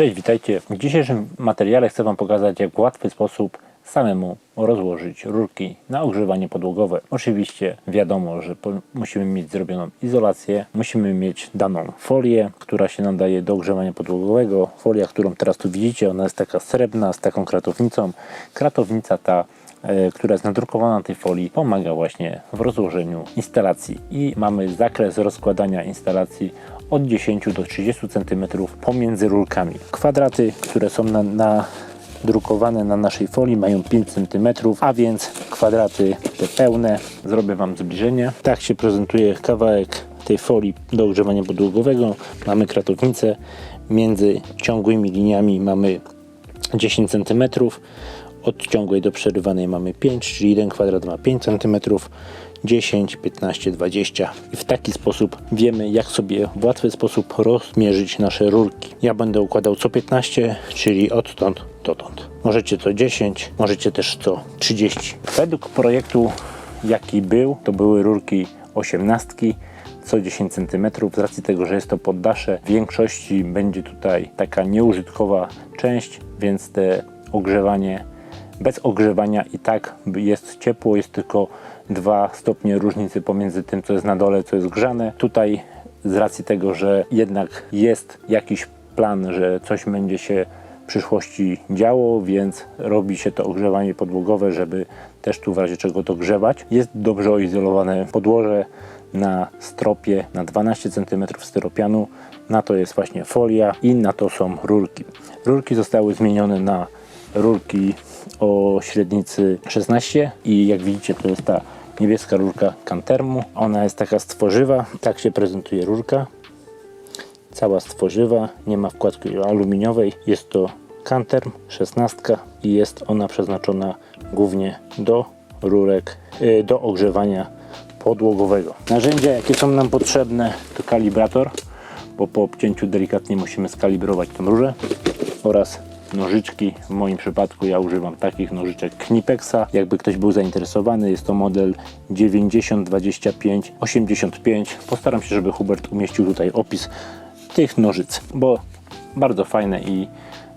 Cześć, witajcie. W dzisiejszym materiale chcę Wam pokazać, jak w łatwy sposób samemu rozłożyć rurki na ogrzewanie podłogowe. Oczywiście wiadomo, że musimy mieć zrobioną izolację, musimy mieć daną folię, która się nadaje do ogrzewania podłogowego. Folia, którą teraz tu widzicie, ona jest taka srebrna, z taką kratownicą. Kratownica ta e, która jest nadrukowana na tej folii, pomaga właśnie w rozłożeniu instalacji. I mamy zakres rozkładania instalacji od 10 do 30 cm pomiędzy rurkami. Kwadraty, które są na, na drukowane na naszej folii mają 5 cm, a więc kwadraty te pełne. Zrobię Wam zbliżenie. Tak się prezentuje kawałek tej folii do ogrzewania podłogowego. Mamy kratownicę. Między ciągłymi liniami mamy 10 cm. Od ciągłej do przerywanej mamy 5, czyli jeden kwadrat ma 5 cm. 10, 15, 20 i w taki sposób wiemy jak sobie w łatwy sposób rozmierzyć nasze rurki. Ja będę układał co 15, czyli odtąd dotąd. Możecie co 10, możecie też co 30. Według projektu jaki był, to były rurki 18 co 10 cm. Z racji tego, że jest to poddasze, w większości będzie tutaj taka nieużytkowa część, więc te ogrzewanie bez ogrzewania i tak jest ciepło, jest tylko 2 stopnie różnicy pomiędzy tym, co jest na dole, co jest grzane. Tutaj z racji tego, że jednak jest jakiś plan, że coś będzie się w przyszłości działo, więc robi się to ogrzewanie podłogowe, żeby też tu w razie czego to grzewać. Jest dobrze oizolowane podłoże na stropie na 12 cm styropianu. Na to jest właśnie folia i na to są rurki. Rurki zostały zmienione na rurki o średnicy 16 i jak widzicie to jest ta niebieska rurka Kantermu. Ona jest taka stworzywa, tak się prezentuje rurka. Cała stworzywa, nie ma wkładki aluminiowej. Jest to Kanterm 16 i jest ona przeznaczona głównie do rurek, y, do ogrzewania podłogowego. Narzędzia jakie są nam potrzebne to kalibrator, bo po obcięciu delikatnie musimy skalibrować tą rurę oraz nożyczki. W moim przypadku ja używam takich nożyczek Knipexa. Jakby ktoś był zainteresowany, jest to model 902585. Postaram się, żeby Hubert umieścił tutaj opis tych nożyc, bo bardzo fajne i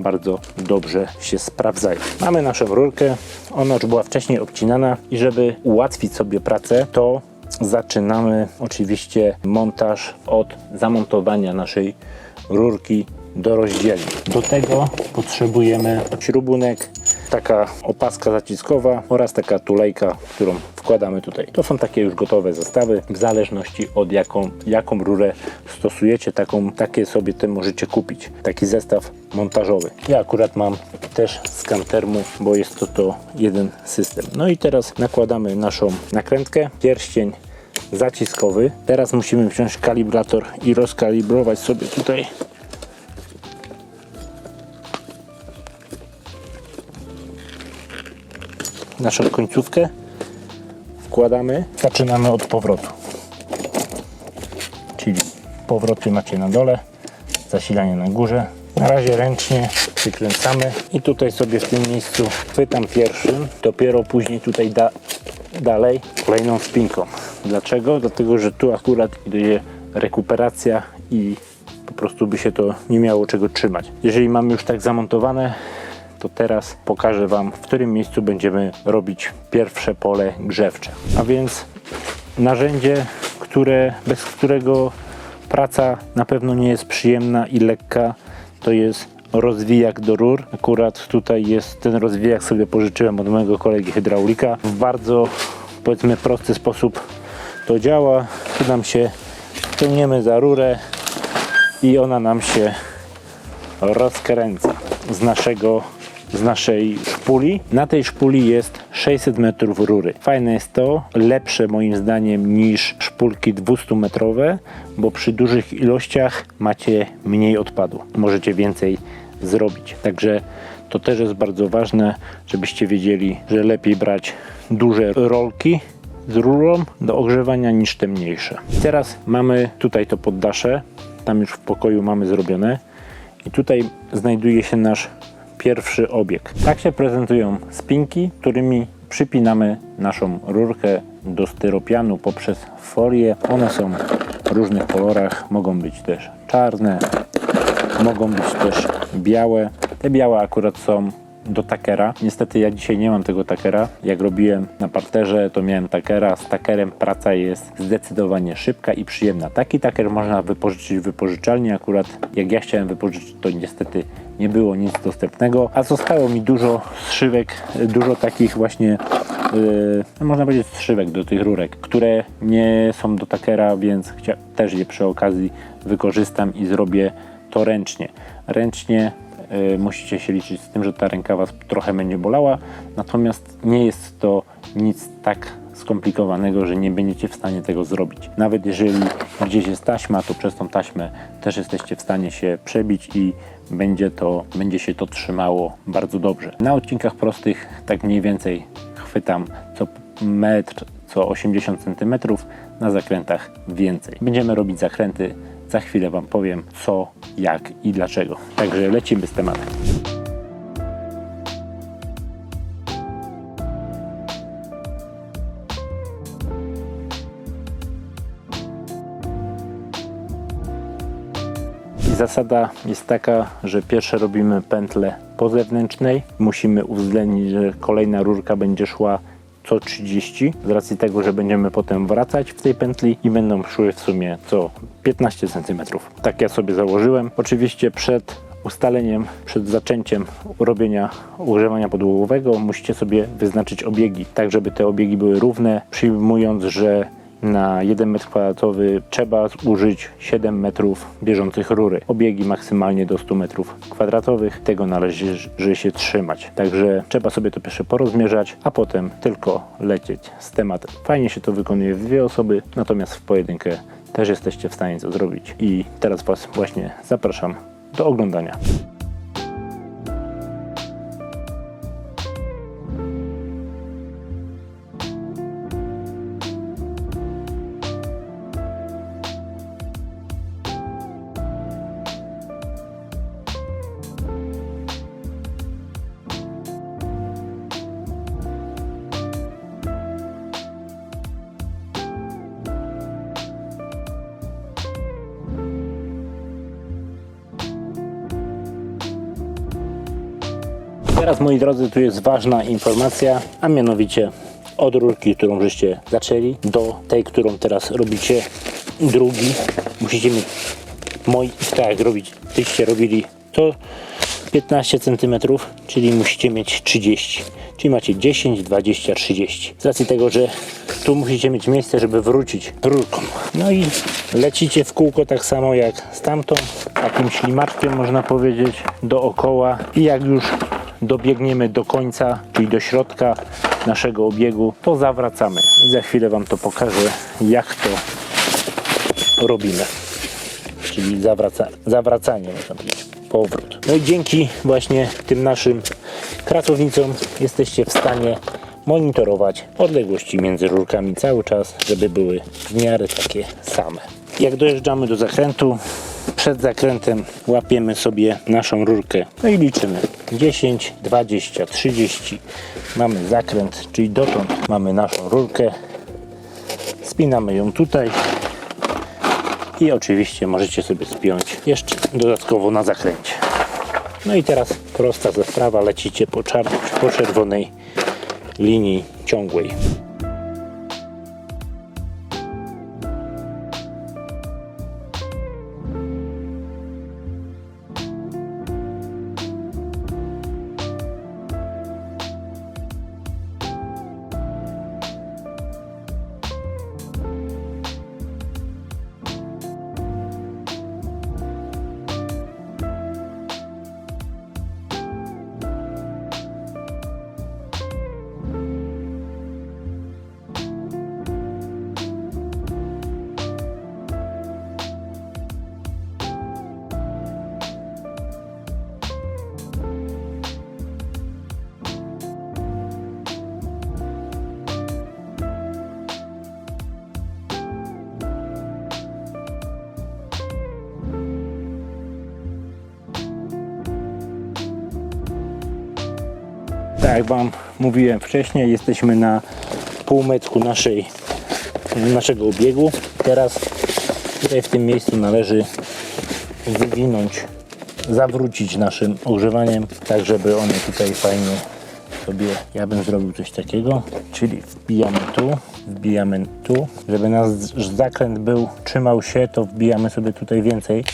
bardzo dobrze się sprawdzają. Mamy naszą rurkę, ona już była wcześniej obcinana i żeby ułatwić sobie pracę, to zaczynamy oczywiście montaż od zamontowania naszej rurki do rozdzielni. Do tego potrzebujemy śrubunek, taka opaska zaciskowa oraz taka tulejka, którą wkładamy tutaj. To są takie już gotowe zestawy. W zależności od jaką, jaką rurę stosujecie, taką, takie sobie te możecie kupić. Taki zestaw montażowy. Ja akurat mam też z Kantermu, bo jest to to jeden system. No i teraz nakładamy naszą nakrętkę, pierścień zaciskowy. Teraz musimy wziąć kalibrator i rozkalibrować sobie tutaj naszą końcówkę wkładamy, zaczynamy od powrotu. Czyli powroty macie na dole, zasilanie na górze. Na razie ręcznie przykręcamy i tutaj sobie w tym miejscu chwytam pierwszym, dopiero później tutaj da, dalej kolejną spinką. Dlaczego? Dlatego, że tu akurat idzie rekuperacja i po prostu by się to nie miało czego trzymać. Jeżeli mamy już tak zamontowane, to teraz pokażę Wam, w którym miejscu będziemy robić pierwsze pole grzewcze. A więc narzędzie, które, bez którego praca na pewno nie jest przyjemna i lekka, to jest rozwijak do rur. Akurat tutaj jest ten rozwijak sobie pożyczyłem od mojego kolegi hydraulika. W bardzo powiedzmy prosty sposób to działa. Tu nam się ciągniemy za rurę i ona nam się rozkręca z naszego z naszej szpuli. Na tej szpuli jest 600 metrów rury. Fajne jest to, lepsze moim zdaniem niż szpulki 200 metrowe, bo przy dużych ilościach macie mniej odpadu. Możecie więcej zrobić. Także to też jest bardzo ważne, żebyście wiedzieli, że lepiej brać duże rolki z rurą do ogrzewania niż te mniejsze. Teraz mamy tutaj to poddasze, tam już w pokoju mamy zrobione i tutaj znajduje się nasz pierwszy obieg. Tak się prezentują spinki, którymi przypinamy naszą rurkę do styropianu poprzez folię. One są w różnych kolorach, mogą być też czarne, mogą być też białe. Te białe akurat są do takera. Niestety ja dzisiaj nie mam tego takera. Jak robiłem na parterze, to miałem takera. Z takerem praca jest zdecydowanie szybka i przyjemna. Taki taker można wypożyczyć w wypożyczalni. Akurat jak ja chciałem wypożyczyć, to niestety nie było nic dostępnego. A zostało mi dużo zszywek, dużo takich właśnie, yy, można powiedzieć zszywek do tych rurek, które nie są do takera, więc też je przy okazji wykorzystam i zrobię to ręcznie. Ręcznie y, musicie się liczyć z tym, że ta ręka Was trochę będzie bolała, natomiast nie jest to nic tak skomplikowanego, że nie będziecie w stanie tego zrobić. Nawet jeżeli gdzieś jest taśma, to przez tą taśmę też jesteście w stanie się przebić i będzie, to, będzie się to trzymało bardzo dobrze. Na odcinkach prostych tak mniej więcej chwytam co metr, co 80 cm, na zakrętach więcej. Będziemy robić zakręty, za chwilę Wam powiem co, jak i dlaczego. Także lecimy z tematem. I zasada jest taka, że pierwsze robimy pętlę po zewnętrznej. Musimy uwzględnić, że kolejna rurka będzie szła co 30, z racji tego, że będziemy potem wracać w tej pętli i będą szły w sumie co 15 cm. Tak ja sobie założyłem. Oczywiście przed ustaleniem, przed zaczęciem robienia ogrzewania podłogowego musicie sobie wyznaczyć obiegi, tak żeby te obiegi były równe, przyjmując, że na 1 m2 trzeba zużyć 7 metrów bieżących rury. Obiegi maksymalnie do 100 metrów kwadratowych. Tego należy się trzymać. Także trzeba sobie to pierwsze porozmierzać, a potem tylko lecieć z tematem. Fajnie się to wykonuje w dwie osoby, natomiast w pojedynkę też jesteście w stanie to zrobić. I teraz Was właśnie zapraszam do oglądania. Teraz moi drodzy, tu jest ważna informacja, a mianowicie od rurki, którą żeście zaczęli, do tej, którą teraz robicie, drugi, musicie mieć, moi, tak robić, tyście robili to 15 cm, czyli musicie mieć 30. Czyli macie 10, 20, 30. Z racji tego, że tu musicie mieć miejsce, żeby wrócić rurką. No i lecicie w kółko tak samo jak stamtąd, takim ślimaczkiem można powiedzieć, dookoła. I jak już dobiegniemy do końca, czyli do środka naszego obiegu, to zawracamy. I za chwilę Wam to pokażę, jak to robimy. Czyli zawraca, zawracanie, można powiedzieć, powrót. No i dzięki właśnie tym naszym pracownicom jesteście w stanie monitorować odległości między rurkami cały czas, żeby były w miarę takie same. Jak dojeżdżamy do zakrętu, przed zakrętem łapiemy sobie naszą rurkę, no i liczymy 10, 20, 30. Mamy zakręt, czyli dotąd mamy naszą rurkę. Spinamy ją tutaj i oczywiście możecie sobie spiąć jeszcze dodatkowo na zakręcie. No i teraz prosta sprawa, lecicie po czerwonej linii ciągłej. Tak jak Wam mówiłem wcześniej, jesteśmy na półmetku naszej, naszego obiegu. Teraz tutaj w tym miejscu należy wywinąć zawrócić naszym ogrzewaniem, tak żeby one tutaj fajnie sobie, ja bym zrobił coś takiego, czyli wbijamy tu, wbijamy tu, żeby nasz zakręt był, trzymał się, to wbijamy sobie tutaj więcej,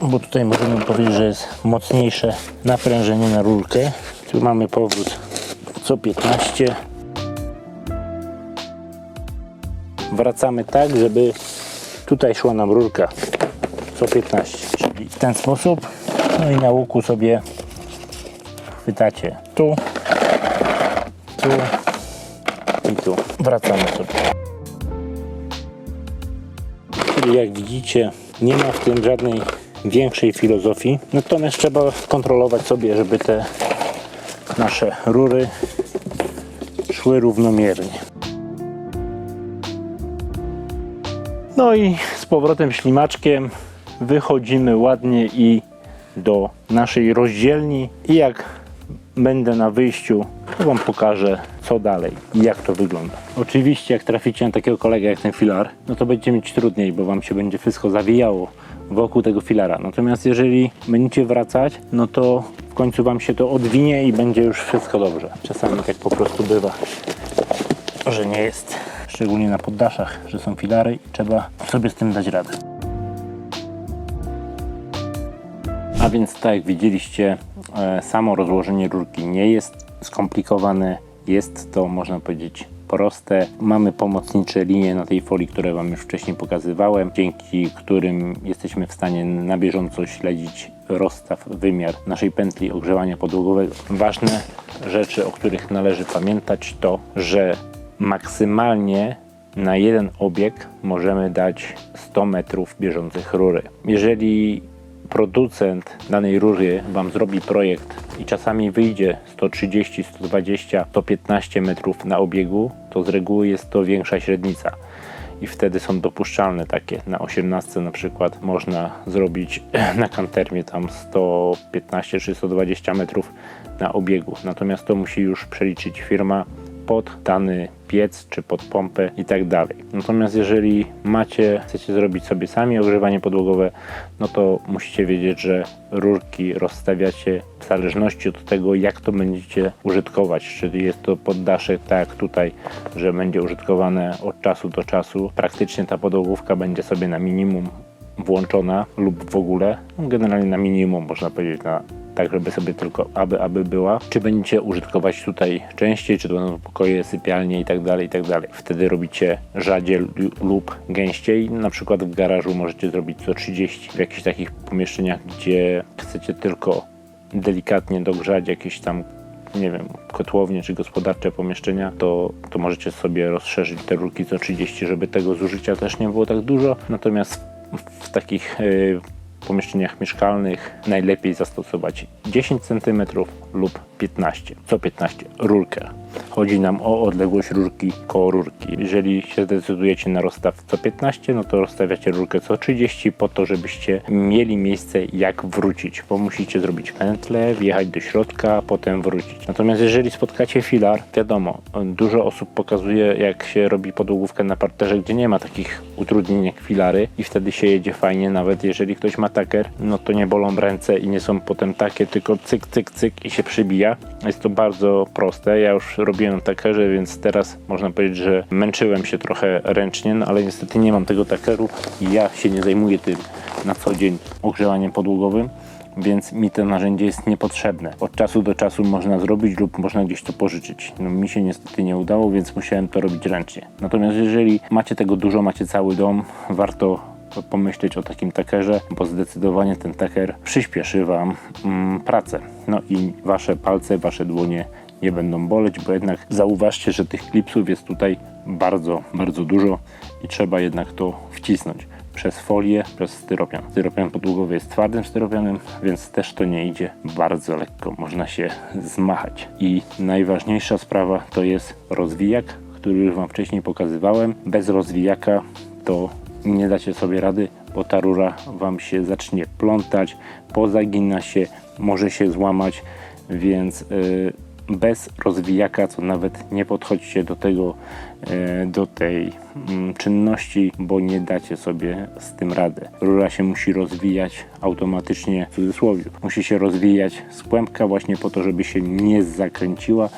bo tutaj możemy powiedzieć, że jest mocniejsze naprężenie na rurkę. Tu mamy powrót co 15. Wracamy tak, żeby tutaj szła nam rurka co 15, czyli w ten sposób. No i na łuku sobie chwytacie tu, tu i tu. Wracamy sobie. Czyli jak widzicie, nie ma w tym żadnej większej filozofii. Natomiast trzeba kontrolować sobie, żeby te nasze rury szły równomiernie. No i z powrotem ślimaczkiem wychodzimy ładnie i do naszej rozdzielni i jak będę na wyjściu, to Wam pokażę co dalej i jak to wygląda. Oczywiście jak traficie na takiego kolegę jak ten filar, no to będzie mieć trudniej, bo Wam się będzie wszystko zawijało wokół tego filara. Natomiast jeżeli będziecie wracać, no to w końcu Wam się to odwinie i będzie już wszystko dobrze. Czasami tak po prostu bywa, że nie jest. Szczególnie na poddaszach, że są filary i trzeba sobie z tym dać radę. A więc tak jak widzieliście, e, samo rozłożenie rurki nie jest skomplikowane. Jest to, można powiedzieć, proste. Mamy pomocnicze linie na tej folii, które Wam już wcześniej pokazywałem, dzięki którym jesteśmy w stanie na bieżąco śledzić rozstaw, wymiar naszej pętli ogrzewania podłogowego. Ważne rzeczy, o których należy pamiętać, to, że maksymalnie na jeden obieg możemy dać 100 metrów bieżących rury. Jeżeli producent danej rury Wam zrobi projekt i czasami wyjdzie 130, 120, 115 metrów na obiegu, to z reguły jest to większa średnica. I wtedy są dopuszczalne takie. Na 18 na przykład można zrobić na kantermie tam 115 czy 120 metrów na obiegu. Natomiast to musi już przeliczyć firma pod dany piec czy pod pompę i tak dalej. Natomiast jeżeli macie, chcecie zrobić sobie sami ogrzewanie podłogowe, no to musicie wiedzieć, że rurki rozstawiacie w zależności od tego, jak to będziecie użytkować. Czyli jest to poddaszek, tak jak tutaj, że będzie użytkowane od czasu do czasu. Praktycznie ta podłogówka będzie sobie na minimum włączona lub w ogóle, no generalnie na minimum można powiedzieć na tak żeby sobie tylko aby, aby była. Czy będziecie użytkować tutaj częściej, czy to będą pokoje, sypialnie i tak dalej, i tak dalej. Wtedy robicie rzadziej lub gęściej. Na przykład w garażu możecie zrobić co 30 w jakichś takich pomieszczeniach, gdzie chcecie tylko delikatnie dogrzać jakieś tam nie wiem, kotłownie czy gospodarcze pomieszczenia, to, to możecie sobie rozszerzyć te rurki co 30, żeby tego zużycia też nie było tak dużo. Natomiast w, w takich y, pomieszczeniach mieszkalnych najlepiej zastosować 10 cm lub 15, co 15 rurkę. Chodzi nam o odległość rurki koło rurki. Jeżeli się zdecydujecie na rozstaw co 15, no to rozstawiacie rurkę co 30 po to, żebyście mieli miejsce jak wrócić, bo musicie zrobić pętlę, wjechać do środka, potem wrócić. Natomiast jeżeli spotkacie filar, wiadomo, dużo osób pokazuje jak się robi podłogówkę na parterze, gdzie nie ma takich utrudnień jak filary i wtedy się jedzie fajnie, nawet jeżeli ktoś ma taker, no to nie bolą ręce i nie są potem takie, tylko cyk, cyk, cyk i się przybija. Jest to bardzo proste. Ja już robiłem takerze, więc teraz można powiedzieć, że męczyłem się trochę ręcznie, no ale niestety nie mam tego takeru i ja się nie zajmuję tym na co dzień ogrzewaniem podłogowym więc mi to narzędzie jest niepotrzebne. Od czasu do czasu można zrobić lub można gdzieś to pożyczyć. No, mi się niestety nie udało, więc musiałem to robić ręcznie. Natomiast jeżeli macie tego dużo, macie cały dom, warto pomyśleć o takim takerze, bo zdecydowanie ten taker przyspieszy Wam mm, pracę. No i Wasze palce, Wasze dłonie nie będą boleć, bo jednak zauważcie, że tych klipsów jest tutaj bardzo, bardzo dużo i trzeba jednak to wcisnąć przez folię, przez styropian. Styropian podłogowy jest twardym styropianem, więc też to nie idzie bardzo lekko, można się zmachać. I najważniejsza sprawa to jest rozwijak, który już Wam wcześniej pokazywałem. Bez rozwijaka to nie dacie sobie rady, bo ta rura Wam się zacznie plątać, pozagina się, może się złamać, więc yy, bez rozwijaka, co nawet nie podchodźcie do tego, e, do tej mm, czynności, bo nie dacie sobie z tym radę. Rura się musi rozwijać automatycznie, w cudzysłowie. Musi się rozwijać z kłębka właśnie po to, żeby się nie zakręciła.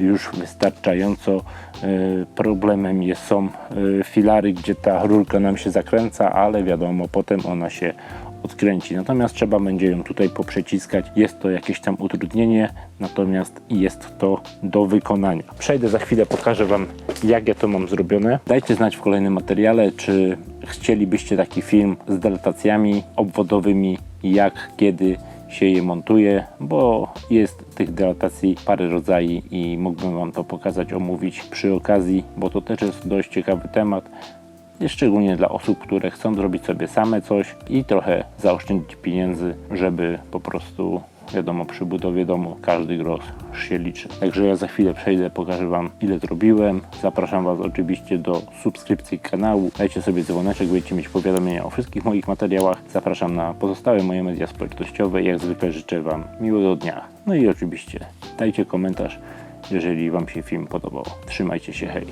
Już wystarczająco e, problemem jest, są e, filary, gdzie ta rurka nam się zakręca, ale wiadomo, potem ona się odkręci. Natomiast trzeba będzie ją tutaj poprzeciskać. Jest to jakieś tam utrudnienie, natomiast jest to do wykonania. Przejdę za chwilę, pokażę Wam, jak ja to mam zrobione. Dajcie znać w kolejnym materiale, czy chcielibyście taki film z delatacjami obwodowymi, jak, kiedy się je montuje, bo jest tych delatacji parę rodzajów i mógłbym Wam to pokazać, omówić przy okazji, bo to też jest dość ciekawy temat. Szczególnie dla osób, które chcą zrobić sobie same coś i trochę zaoszczędzić pieniędzy, żeby po prostu, wiadomo, przy budowie domu każdy grosz się liczy. Także ja za chwilę przejdę, pokażę Wam ile zrobiłem. Zapraszam Was oczywiście do subskrypcji kanału. Dajcie sobie dzwoneczek, będziecie mieć powiadomienia o wszystkich moich materiałach. Zapraszam na pozostałe moje media społecznościowe. Jak zwykle życzę Wam miłego dnia. No i oczywiście dajcie komentarz, jeżeli Wam się film podobał. Trzymajcie się, hej!